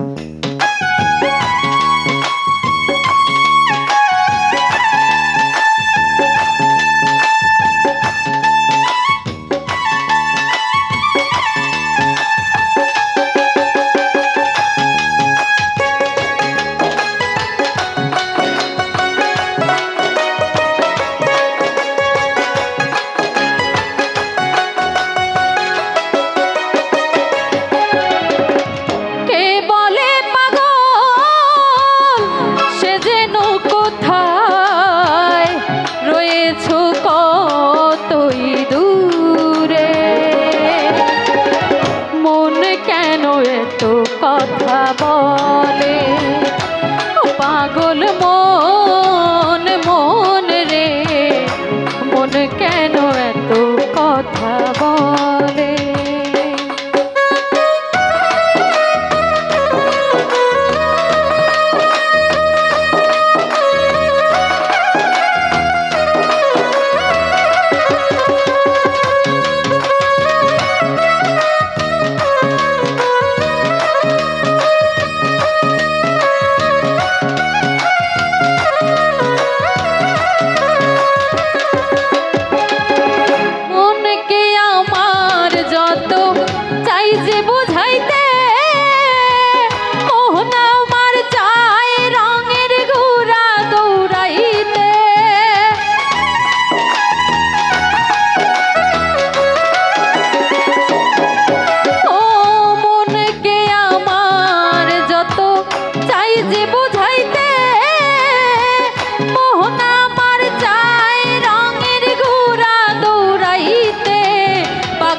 Música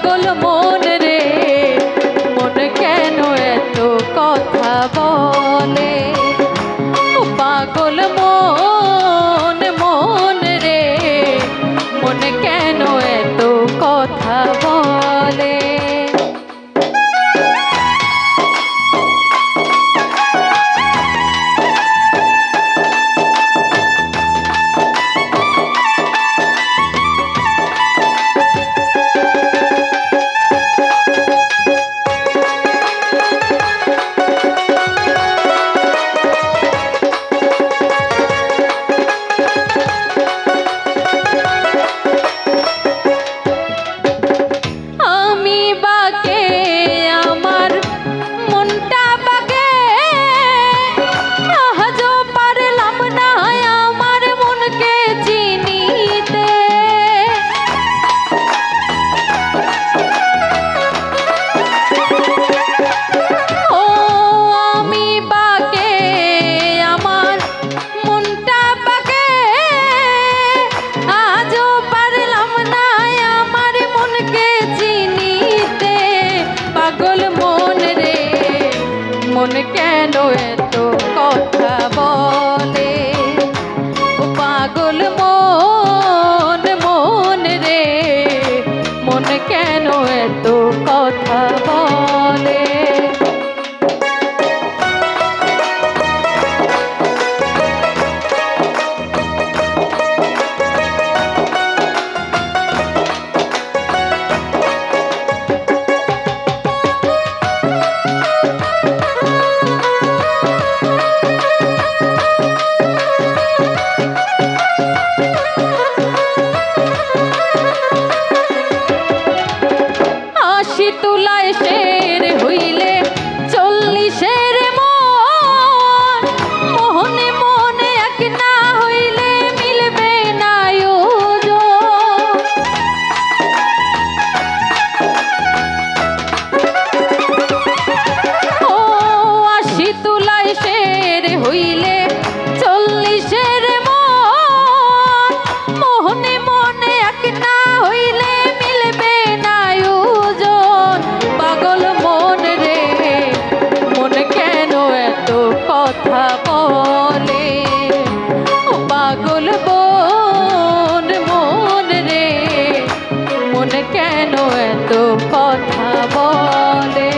colmo কেন এত কথা বলে। ও মন মন রে মন কেন এত কথা বলে? কেন এত কথা বলে।